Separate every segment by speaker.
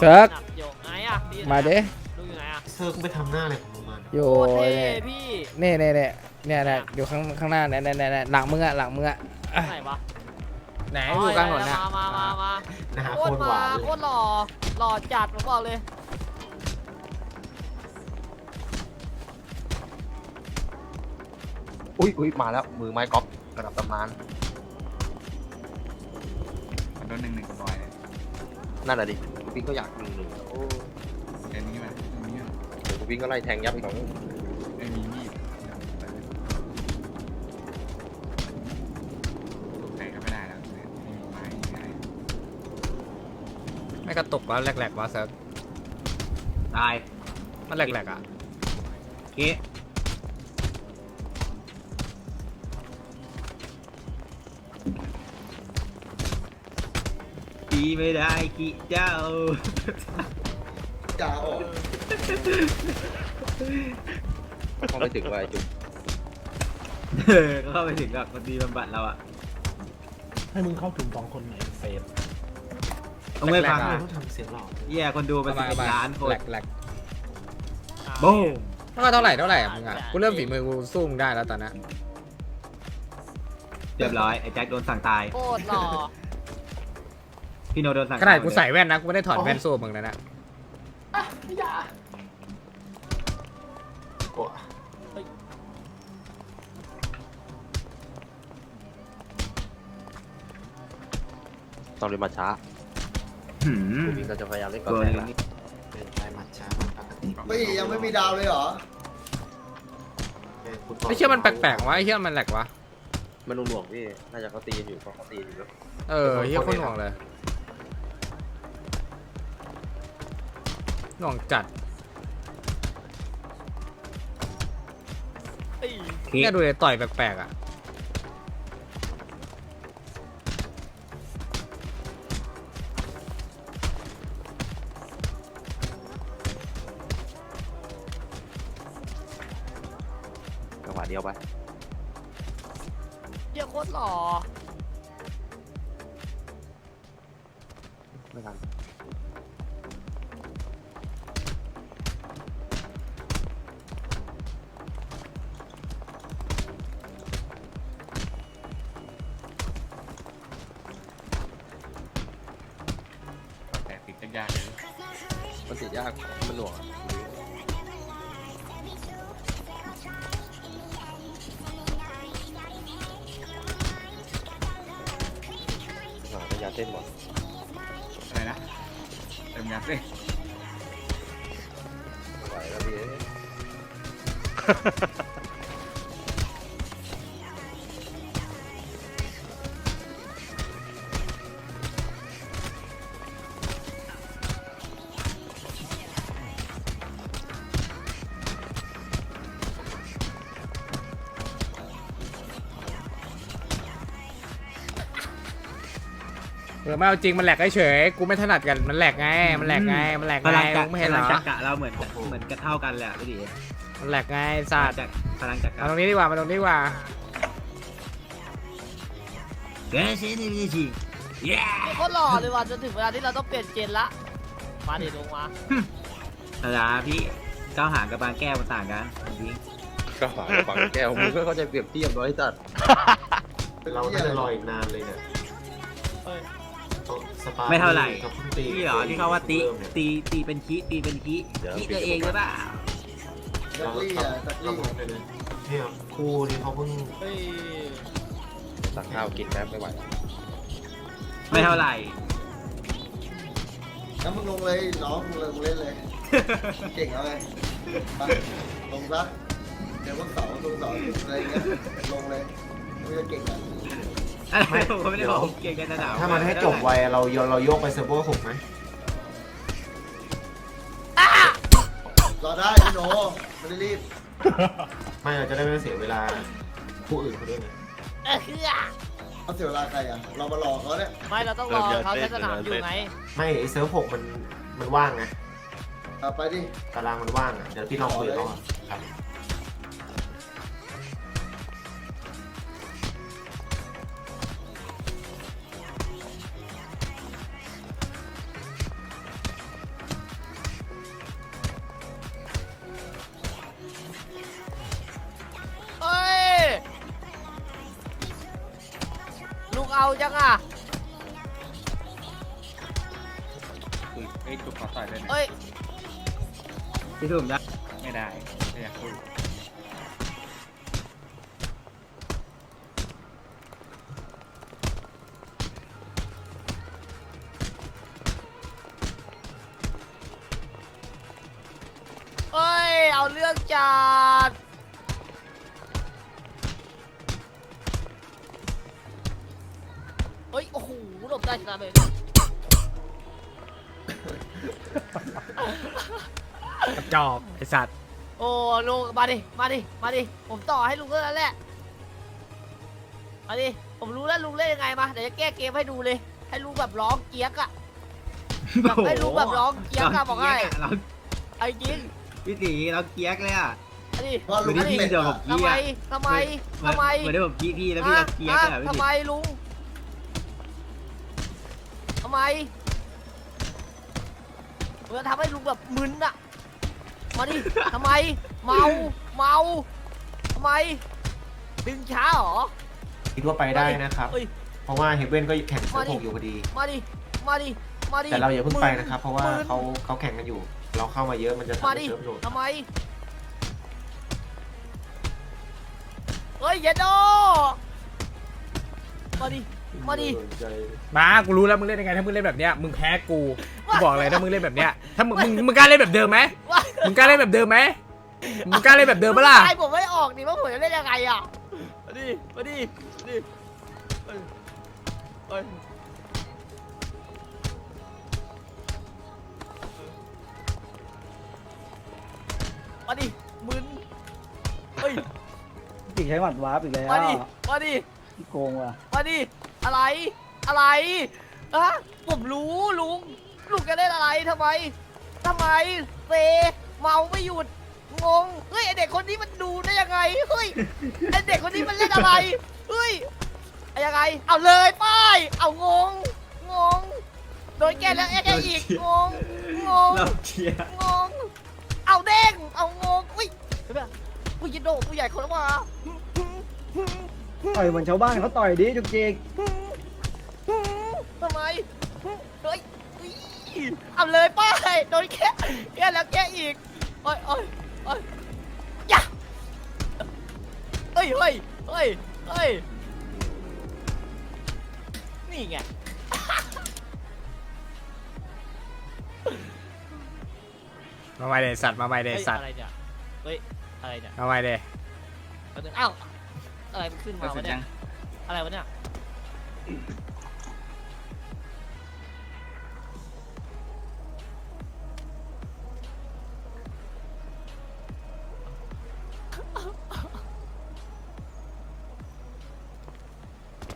Speaker 1: เซิร์ก
Speaker 2: หนักโยงไงอะดีนะ
Speaker 1: มาเด้
Speaker 2: ดูอยู่ไหนอะ
Speaker 3: เซิร์ฟไปทำหน้าอะไรของมึงมา
Speaker 1: อยู่
Speaker 2: โคตรเท่
Speaker 1: เนี่ย
Speaker 2: พี่
Speaker 1: เนี่ยเนี่ยเนี่ยเนี่ยเนี่ยอยู่ข้างข้างหน้าเนี่ยเนี่ยเนี่ยหลังมึงอะหลังมึงอะ
Speaker 2: ไหนวะ
Speaker 1: ไหนอยู่กลางถนนน่ะ
Speaker 2: มามามามา
Speaker 3: หน้า
Speaker 2: โค
Speaker 3: โค
Speaker 2: ต
Speaker 3: ต
Speaker 2: ร
Speaker 3: รห
Speaker 2: มาวา
Speaker 3: นเล
Speaker 2: โค
Speaker 3: ย
Speaker 2: ตรหล่อ หล่อจัดผมบอกเลย
Speaker 4: อุ้ยอุ้ยมาแล้ว มือไม้ก๊อฟระดับตำนาน
Speaker 5: มันโดนหนึ่งหนึ่งกับรอยเลย
Speaker 4: นั่นแหละดิ พี่ก็อยากหนึ่งหนึ่งโอ้
Speaker 5: เดี๋ยวนี้มาเดี๋ยวนี้มา
Speaker 4: เดี๋ยวพี่ก็ไล่แทงยับอีกสอง
Speaker 5: ไม่มีมีดไปเลยตกใจก็ไม่ได้แล้วไม่มีไม้ไม่ได้
Speaker 1: ไม่กระตุกแล้วแหลกๆวะเซิร์ฟ
Speaker 6: ตาย
Speaker 1: มันแหลกๆอะ
Speaker 6: เก๊ กีไม่ได้กีเจ้า
Speaker 3: จ่าออก
Speaker 4: เข้าไปถึงว่าไอ้จุ๊บ
Speaker 6: เออก็เข้าไปถึงกับคนดีบำบัดเราอะ
Speaker 3: ให้มึงเข้าถึงสองคนไหนเฟส
Speaker 6: ต้องไม่ฟัง
Speaker 3: ทำไม
Speaker 6: อะ
Speaker 3: ต้องทำเสียงหล่อ
Speaker 6: เหี้ยคนดูเป็นสิบเป็นล้านคน
Speaker 1: แหลกแหลก
Speaker 6: โบ้ง
Speaker 1: ๆว่าเท่าไหร่เท่าไหร่อะมึงอะกูเริ่มฝีมือกูสู้มึงได้แล้วตอนนี้
Speaker 6: เรียบร้อยไอ้แจ็คโดนสั่งตาย
Speaker 2: โคตรหล่อ
Speaker 6: พี่โนโดนสั่ง
Speaker 1: ขนาดกู
Speaker 6: ตย
Speaker 1: ใส่แว่นนะกูไม่ได้ถอดแว่นสู้มึงเลยนะ
Speaker 3: กว่า
Speaker 4: ต้องเรียนมาช้า
Speaker 6: หืม
Speaker 4: พี่ก็จะพยายามเล่นก่อน
Speaker 6: ตัว
Speaker 4: แทง
Speaker 6: นี้
Speaker 4: ละ
Speaker 3: เป็นไปมัดช้ามันปกติ
Speaker 7: ไม่ยังไม่มีดาวเลยเหรอ
Speaker 1: ไอ้เชี่ยมันแปลกๆวะไอ้เชี่ยมันแหลกวะ
Speaker 4: มันหน่วงๆพี่น่าจะเขาตีกันอยู่เพราะเขาตีอยู่แล้ว
Speaker 1: เออเฮียโคนหน่วงเลย หน่วงจัด
Speaker 2: เอ้ย
Speaker 6: เก๊
Speaker 1: เนี่ยดูเลยต่อยแปลกๆอะ
Speaker 4: จังหวะเดียวไป
Speaker 2: เหี้ยโคตรหล่อ
Speaker 5: ยากเลย
Speaker 4: มันติดยาก มันหน่วงอะอ่าพยายามเต้นหมด
Speaker 5: อะไรนะเต็มงานเลย
Speaker 4: ไหวแล้วพี่เอ้
Speaker 1: เออไม่เอาจริงมันแหลกเฉยๆกูไม่ถนัดกันมันแหลกไงมันแหลกไงมันแหลก
Speaker 6: พ
Speaker 1: ไง
Speaker 6: ลังจั
Speaker 1: มึ
Speaker 6: ก
Speaker 1: งไม่เห็นเหร
Speaker 6: พลั
Speaker 1: อง
Speaker 6: จักระเราเหมือนกันเหมือนกันเท่ากันแหละพี่ดิ
Speaker 1: มันแหลกไง
Speaker 6: พ
Speaker 1: สั
Speaker 6: ลั
Speaker 1: ต
Speaker 6: ง
Speaker 1: ว์
Speaker 6: จักพลังจัก
Speaker 1: มาตรงนี้ดีกว่ามาตรงนี้ดีกว่า
Speaker 6: เกสนี่ไม่จริงเย้
Speaker 2: เหี้ยโคตรหล่อเลยว่ะจนถึงเวลาที่เราต้องเปลี่ยนเจนละ มาดิลงมา
Speaker 6: ธรรมดาพี่ก้าวหางกับบางแก้วมันต่างกันจริง
Speaker 4: ก็หาฟังแก้วมึงก็เข้าใจเปรียบเทียบน้อยจัด
Speaker 3: เราน่าจะรออีกนานเลยเนี่ย
Speaker 2: เอ้ย
Speaker 3: สปา
Speaker 6: ไม่เท่าไหร่
Speaker 3: กับพิ่งตี
Speaker 6: พี่เหรอที่เขาว่าตี
Speaker 3: เริ่มเนี่ย
Speaker 6: ตีตีเป็นคีตีเป็นคีคีตัวเองหรือเปล่า
Speaker 7: ดักลี่อะดัก
Speaker 3: เรา
Speaker 7: ลี่
Speaker 3: ทำไปเลยเนี่ยคู่นี้เขาเพิ่ง
Speaker 2: เฮ้ย
Speaker 4: ตักข้าวกินแป๊บไม่ไหว
Speaker 6: ไม่เท่าไหร่
Speaker 7: งั้นมึงลงเลยน้องมึงเลยมึงเล่นเลย เก่งเอาไงไปลงซะเดี๋ยววันเสาร์ตรงเสาร์อะไรเงี้ยลงเลยไม่จะเก่งอะ
Speaker 6: อะ ไรผมก็ไม่ได้บอกผมเก่งกันนะหนาว
Speaker 3: ถ้ามันให้จบไวเราเราโยกไปเซิร์ฟเวอร์หกไหม
Speaker 7: รอได้พี่โนไม่ได้รีบ
Speaker 3: ไม่เราจะได้ไม่ต้องเสียเวลาผู้อื่นเขาด้วยไง
Speaker 2: เอ้ยเหี้ย
Speaker 7: เขาเสียเวลาใครอะ เรามาหลอกเขาเนี่ย
Speaker 2: ไม่เราต้องรอเขาใช้สนามอยู่ไง
Speaker 3: ไม่ไอเซิร์ฟหกมันมันว่างไง
Speaker 7: เอาไปดิ
Speaker 3: ตารางมันว่างอะเดี๋ยวพี่ลองคุยกับเขาอะ
Speaker 2: จังอะ
Speaker 5: คุยเอ้ยจุกขอต่อยด้วยนะ
Speaker 2: เอ้ย
Speaker 6: พี่ถุ่มนะ
Speaker 5: ไม่ได้ไม่อยากคุย
Speaker 2: เอ้ย เอาเรื่องจัด
Speaker 1: จอกไอสัตว์
Speaker 2: โอ้ลุงมาดิมาดิมาดิผมต่อให้ลุงก็แล้วแหละมาดิผมรู้แล้วลุงเล่นยังไงมาเดี๋ยวจะแก้เกมให้ดูเลย ให้ลุงแบบร้องเกียกอะแบบให้ลุงแบบร้องเกียกอะบอกให้
Speaker 6: เรา
Speaker 2: ไอ้จริง
Speaker 6: พี่ตีเราเกียกเลยอะ
Speaker 2: มาดิ
Speaker 7: เพราะลุง
Speaker 6: ไม่ได้
Speaker 7: เป็ด
Speaker 6: ยินเดี๋ยว
Speaker 7: อะ
Speaker 6: ผม
Speaker 2: ทำไมทำไมทำไม
Speaker 6: เหมือนได้ผมกี้พี่แล้วพี่
Speaker 2: ฮะ
Speaker 6: เราเกียกเลยอะ
Speaker 2: ฮะ
Speaker 6: พี่
Speaker 2: ทำ
Speaker 6: ตี
Speaker 2: ไมลุงทำไมเมื่อทำให้ลุงแบบมึนอะ มาดิทำไม เมาเมาทำไม ดึงช้าเหรอ
Speaker 3: คิดว่าไปได้นะครับ
Speaker 2: เอ้ย
Speaker 3: เพราะว่าเฮเว่นก็แข่ง
Speaker 2: มา
Speaker 3: เซิร์ฟ
Speaker 2: ดิ
Speaker 3: หกอยู่พอดี
Speaker 2: มาดิมาดิมาดิ
Speaker 3: แต่เราอย่าเพิ่งไปนะครับ
Speaker 2: มึ
Speaker 3: เพราะว่า
Speaker 2: มึน
Speaker 3: เขาเขาแข่งกันอยู่ เราเข้ามาเยอะมันจะทำ
Speaker 2: มา
Speaker 3: ให้
Speaker 2: ดิ
Speaker 3: เซิร์ฟโหลด
Speaker 2: ทำไมเฮ้ยเยดโดมาดิ มาดิ
Speaker 1: มากูรู้แล้วมึงเล่นยังไงถ้ามึงเล่นแบบเนี้ยมึงแพ้กูกูบอกเลยถ้ามึงเล่นแบบเนี้ยถ้ามึงมึงมึงกล้าเล่นแบบเดิมไหม
Speaker 2: ว่า
Speaker 1: มึงกล้าเล่นแบบเดิมไหมมึงกล้าเล่นแบบเดิมปะล่ะ
Speaker 2: ไผมไม่ออกนี่ว่าผมจะเล่นยังไงอะมาดิมาดิมาดิเอ้ยเอ้ยมาดิมึนเฮ้ย
Speaker 8: จริงใช้หมัดวาร์ปอีกแล้ว
Speaker 2: มาดิมาดิ
Speaker 8: พี่โกงว่ะ
Speaker 2: มาดิอะไรอะไรอะผมรู้ลุงลุงจะเล่นอะไรทำไมทำไมเฟ เมาไม่หยุดงงเฮ้ยไอเด็กคนนี้มันดูได้ยังไงเฮ้ยไอเด็กคนนี้มันเล่นอะไรเฮ้ยไอ้ยังไงเอาเลยป้ายเอางงงงโดนแกแล้วแกอีกงงงง
Speaker 6: เราเกียก
Speaker 2: งงเอาเด้งเอางงอุ้ยเห็นไหมผู้ยินโดผู้ใหญ่คนละว่า
Speaker 8: ต่อยเหมือนชาวบ้านเขาต่อยดิจุกจิก
Speaker 2: ทำไมเฮ้ยอุ๊ยเอาเลยป้ายโดนแค่แค่แล้วแค่อีก โอ้ยโอ้ยโอ้ยอย่าเฮ้ยเฮ้ยเฮ้ยเฮ้ยนี่ไง
Speaker 1: มาไม่เดสัตว์มาไม่เด
Speaker 2: เฮ้ย
Speaker 1: สัตว์
Speaker 2: อะไรเนี่ย เฮ้ย อะไรเนี่ย
Speaker 1: มาไม่เด
Speaker 2: เอาเดี๋ยวเอ้าอะไรมันขึ้น
Speaker 5: ก็
Speaker 2: มา
Speaker 5: เสร็
Speaker 2: วะ
Speaker 5: จ
Speaker 2: เนี่
Speaker 5: ยั
Speaker 2: ย
Speaker 5: ง
Speaker 2: อะไรวะเนี่ย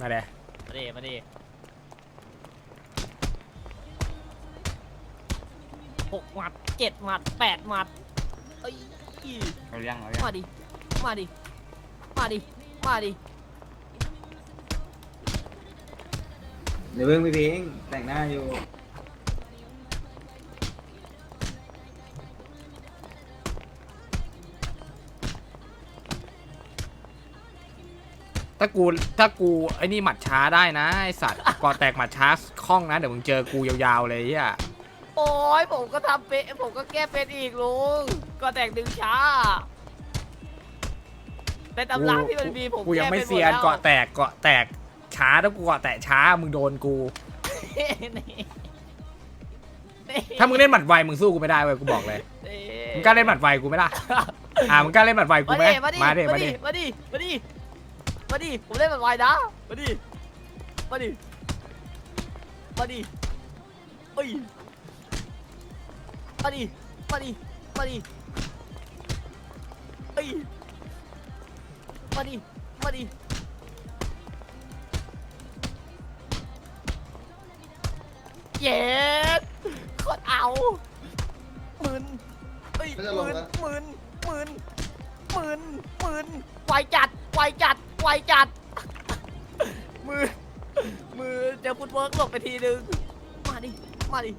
Speaker 1: มาเด
Speaker 2: มาดิมาดิหกหมัดเจ็ดหมัดแปดหมัดเอ้ย
Speaker 5: เรายังเรายัง
Speaker 2: มาดิมาดิมาดิมาดิ
Speaker 6: เดี๋ยวเพิ่งพี่พิงแต่งหน้าอยู่
Speaker 1: ถ้ากูถ้ากูไอ้นี่หมัดช้าได้นะไอสัตว์ก่อแตกหมัดช้าคล่องนะเดี๋ยวมึงเจอกูยาวๆเลยอะ
Speaker 2: โอ้ยผมก็ทำเป็นผมก็แก้เป็นอีกลุงก็แต่งดึงช้าแต่ตำราที่มันมีผม
Speaker 1: กูยังไม่
Speaker 2: แก้ป็
Speaker 1: เซียน
Speaker 2: หดแล้ว
Speaker 1: เกาะแตกเกาะแตกช้าถ้ากูเกาะแตกช้ามึงโดนกู
Speaker 2: นี่นี่
Speaker 1: ถ้ามึงเล่นหมัดไวมึงสู้กูไม่ได้เว้ยกูบอกเลย
Speaker 2: นี่
Speaker 1: มึงกล้าเล่นหมัดไวกูไหมล่ะอ่ามึงกล้าเล่นหมัดไวกู
Speaker 2: มา
Speaker 1: ไหม
Speaker 2: ดิมาดิ
Speaker 1: มาดิ
Speaker 2: มา
Speaker 1: มา
Speaker 2: ดิ
Speaker 1: ดิ
Speaker 2: มาดิมาดิ มาดิ ผมเล่นแบบไวนะ มาดิ มาดิ มาดิเอ้ยมาดิ มาดิ มาดิเอ้ยมาดิ มาดิเย็ดโคตรเอาหมื่นเอ้ย
Speaker 7: ไม่
Speaker 2: ห
Speaker 7: จะลง
Speaker 2: มื่น
Speaker 7: นะ
Speaker 2: หมื่นหมื่นหมื่นหมื่นไวจัดไวจัด ไวจัด มือ มือเดี๋ยวฟุตเวิร์กหลบไปทีนึง มาดิ มาดิ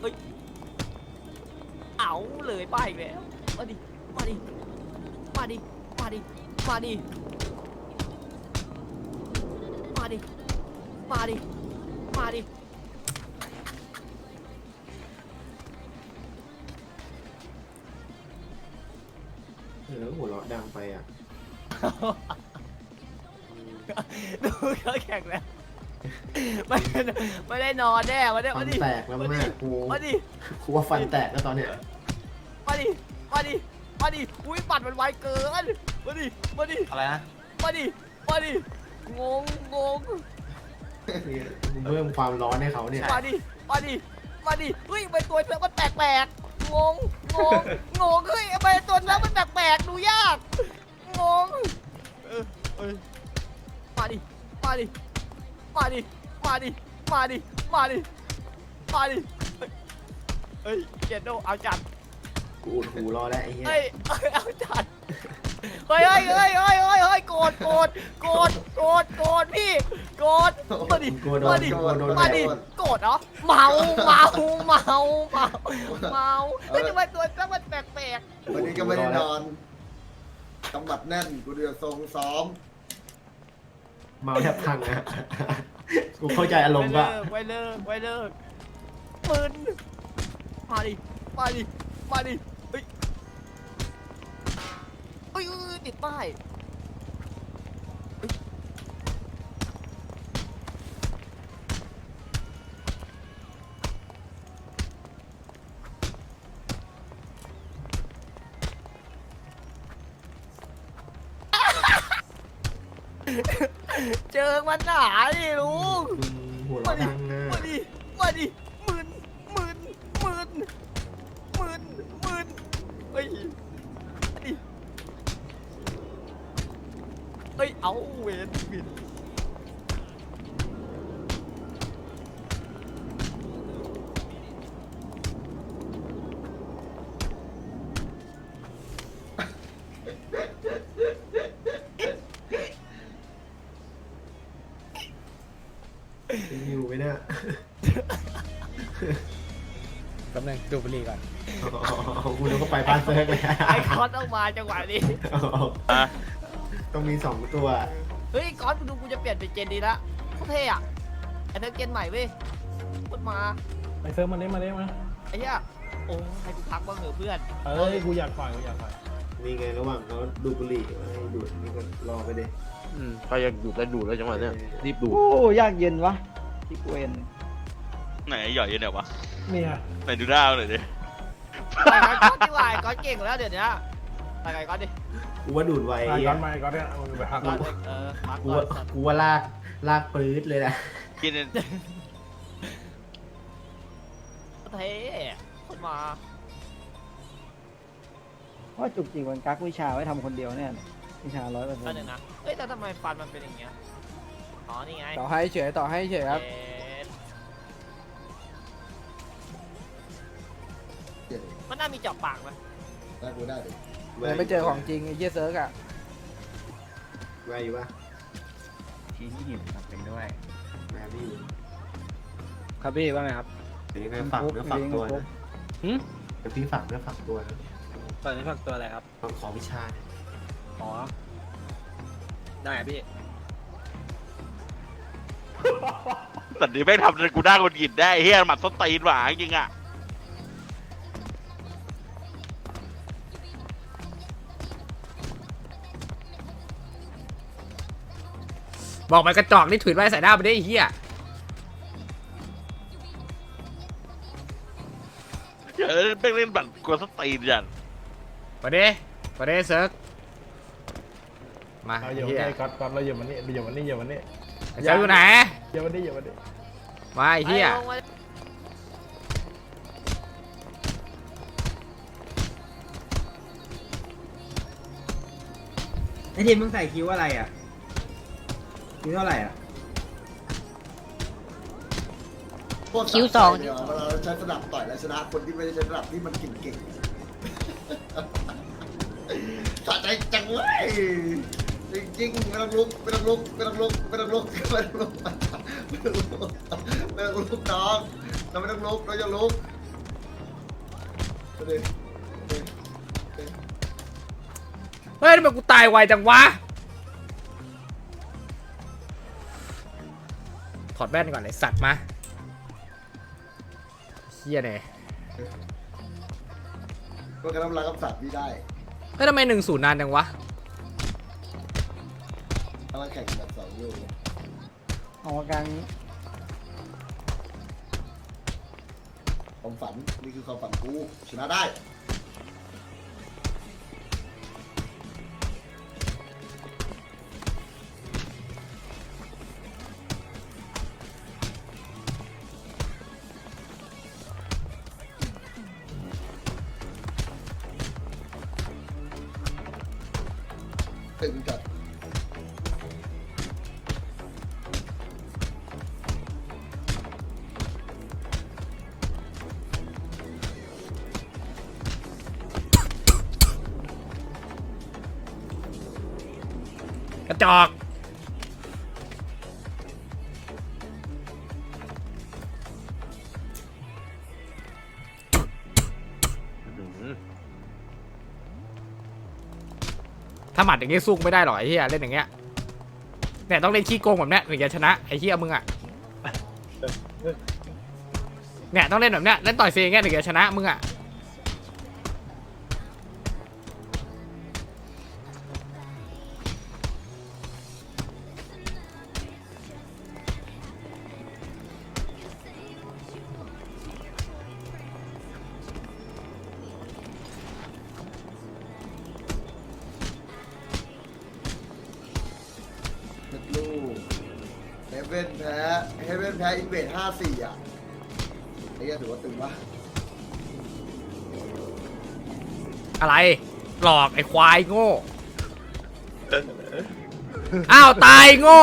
Speaker 2: เฮ้ย เอาเลยป้าอีกแล้ว มาดิ มาดิ มาดิ มาดิ มาดิ มาดิ มาดิ มาดิ
Speaker 3: เออแล้วหัวเราะดังไปอะ
Speaker 2: ดูเขาแข่งแล้วไม่ไม่ได้นอนแน่มาดิ
Speaker 3: ฟั
Speaker 2: มานดิ
Speaker 3: แตกแล้วแม่กู
Speaker 2: มาดิ
Speaker 3: กูว่าฟันแตกแล้วตอนเนี้ย
Speaker 2: มาดิมาดิมาดิอุ้ยปัดมันไวเกินมาดิมาดิ
Speaker 5: อะไรนะ
Speaker 2: มาดิมาดิงงงง
Speaker 3: มึงเพิ่มความร้อนให้เขาเนี่ย
Speaker 2: มาดิมาดิมาดิเฮ้ยทำไปตัวเธอมันแปลกๆงงงงงงเฮ้ยทำไปตัวเธอมันแปลกๆดูยากงงเออเออ มาดิ มาดิ มาดิ มาดิ มาดิ มาดิ มาดิ เฮ้ยเจนโดเอาจัด
Speaker 3: กูอุดหูรอแล้วไอ้เหี้ย
Speaker 2: เฮ้ยเอ้ยเอาจัด เฮ้ยเฮ้ยเฮ้ยเฮ้ยเฮ้ยเฮ้ยโกรธโกรธโกรธโกรธโกรธพี่โกรธมาดิ
Speaker 3: กลัวโด
Speaker 2: มานดิ
Speaker 3: กลัวโดน
Speaker 2: มา
Speaker 3: แด
Speaker 2: ดิ
Speaker 3: ด
Speaker 2: โกรธเหรอ เมา เมา เมา เมา เมาเฮ้ยทำไมตัวเจ้ามันแปลก
Speaker 7: วันนี้ก็ไม่ได้นอนกำบัดแน่นกูเดือดทรงซ้อม
Speaker 3: เมาแทบพังนะกูเข้าใจ
Speaker 2: ๆ
Speaker 3: อารมณ์ว่า
Speaker 2: ไว้เลิกไว้เลิกปืนมาดิมาดิมาดิเฮ้ยเฮ้ยเฮ้ยติดป้าย เจอมันหนาดิลุง
Speaker 3: มึงหัว
Speaker 2: มา
Speaker 3: เราะ
Speaker 2: ดิ
Speaker 3: ดังนะ
Speaker 2: มาดิมาดิ
Speaker 1: แป๊บนึงดูดบุหรี่ก่อน
Speaker 3: อ๋อกูนึกว่าไปบ้านเซิร์กเลย
Speaker 2: ไอ้คอนต้องมาจังหวะนี้
Speaker 3: ต้องมีสองตัว
Speaker 2: เฮ้ยก้อนมึงดูกูจะเปลี่ยนเป็นเจนดีละโคตรเท่อะไอ้เธอเจนใหม่เว้ยพูดมา
Speaker 8: ไปเซิร์ฟมาเล่นมาเล่นมา
Speaker 2: ไอ้เหี้ยโอ้ให้กูพักบ้างเหรอะเพื่อน
Speaker 8: เอ้ยกูอยากต่อยกูอยากต่อย
Speaker 3: นี่ไงระหว่างเขาดูดบุหรี่ให้ดูดนี่ก็รอไปดิ
Speaker 4: อืมก็ยังดูดแล้วดูดแล้วจังหวะเนี้ยรีบดูด
Speaker 8: โอ้ยากเย็นวะที่กูเอ็น
Speaker 9: ไหนหย่อยเนี่ยวะ
Speaker 8: เนี่ย
Speaker 9: ไหนดูหน้าหน่อยดิ
Speaker 2: ไปไงก้อนดีกว่าไอ้ก้อนเก่งแล้วเดี๋ยวนี้ไปไงก้อนดิ
Speaker 3: กูว่าดูดไว
Speaker 8: ไอ้ก้อนมาไอ้ก้อนเนี่ยเอาไปพัก
Speaker 2: ก้อนเออพัก
Speaker 3: กู
Speaker 2: ก่อ
Speaker 3: ว่านกูว่าลากลากปื๊ดเลยนะ
Speaker 9: กิน
Speaker 2: เท่คนมา
Speaker 8: เพราะจุกจิกมันกักวิชาไว้ทำคนเดียวเนี่ยวิชาร้อยเปอร์เซ็
Speaker 2: อั
Speaker 8: น
Speaker 2: นหนึ่ง
Speaker 8: ต์
Speaker 2: นะเฮ้ยแต่ทำไมฟันมันเป็นอย่างเงี้ยอ๋อนี่ไง
Speaker 1: ต่อให้เฉยต่อให้เฉยครับ
Speaker 2: เอ็ด มันน่ามีเจาะปากไหม
Speaker 7: ได้กูได้ดิ
Speaker 1: เลยไม่เจอของจริงไอ้เหี้ยเซิร์กอะ
Speaker 3: แวร์อยู่ปะ
Speaker 5: ทีที่หินทำเป็นด้วย
Speaker 3: แวร์ไม่อยู่
Speaker 6: ครับพี่ว่าไงครับ
Speaker 3: เดี๋ยวยังไงฝากเนื้อฝากตัวนะ
Speaker 6: หืม
Speaker 3: เดี๋ยวพี่ฝากเนื้อฝากตัวนะ
Speaker 6: ตอนนี้ฝักตัวอะไรครับ
Speaker 3: ขอวิชาเนี่ย
Speaker 6: อ๋อ ได้พี่
Speaker 9: แต่นี้ไม่งทำจนกูน่าคนกินได้ไอ้เฮียหมัดส้นตีนหวาจริงๆอะ
Speaker 1: บอกมันกระจอกนี่ถุยไว้ใส่หน้าไปได้ไอ้เหี้ย
Speaker 9: เออแม่งเล่นบัตรกวนส้นตีนยัน
Speaker 1: มาดิมาดิเซิร์กมา
Speaker 8: เรา
Speaker 1: ไอ้
Speaker 8: อยู่
Speaker 1: เหี้ย
Speaker 8: ใกล้ก๊อตก๊อตเราอยู่มันนี่อยู่มันนี่อยู่มันนี่
Speaker 1: ไอ้เซิร์กอยู่ไหน
Speaker 8: อยู่มันนี่อยู่มันนี่
Speaker 1: มาไอ้เหี้ย
Speaker 2: ไปลงมา
Speaker 6: ไอทีมมึงใส่คิ้วอะไรอะ คิ้วเท่าไหร่อะ
Speaker 7: พวก
Speaker 2: คิ้วสอง
Speaker 7: เดี๋ยวเวลาเราใช้สนับต่อยแล้วชนะ คนที่ไม่ได้ใช้สนับที่มันเก่งๆสะใจจังเว้ยจริงๆไม่ต้องลุกไม่ต้องลุกไม่ต้องลุกไม่ต้องลุกไม่ต้องลุกไม่ต้องลุกไม่ต้องลุกน้องเราไม่ต้องลุกเราจะลุกดูดิดูดิ
Speaker 1: เฮ้ยทำไมกูตายไวจังวะ อดแว่นก่อนเลยสัตว์มาเฮียเนี่ย
Speaker 7: ก็กระทำลายกับสัตว์พี่ได้
Speaker 1: เฮ้ยทำไมหนึ่งศูนย์นานจังวะ
Speaker 7: กำลังแข่งแบบสองอยู่
Speaker 8: ออกกลาง
Speaker 7: ความฝันนี่คือความฝันกูชนะได้ ตึงจัด
Speaker 1: กระจอก ถ้าหมัดอย่างงี้สู้กูไม่ได้หรอกไอ้เหี้ยเล่นอย่างเงี้ยเนี่ยต้องเล่นขี้โกงแบบเนี้ยถึงจะชนะไอ้เหี้ยมึงอะเนี่ยต้องเล่นแบบเนี้ยเล่นต่อยเซอย่างเงี้ยถึงจะชนะมึงอะ
Speaker 7: เฮเว่นแพ้เฮเว่นแพ้อินเวดห้าสี่อะไอ้เหี้ยถือว่าตึงปะ
Speaker 1: อะไร หลอกไอ้ควายโง่ อ้าว ตายโง่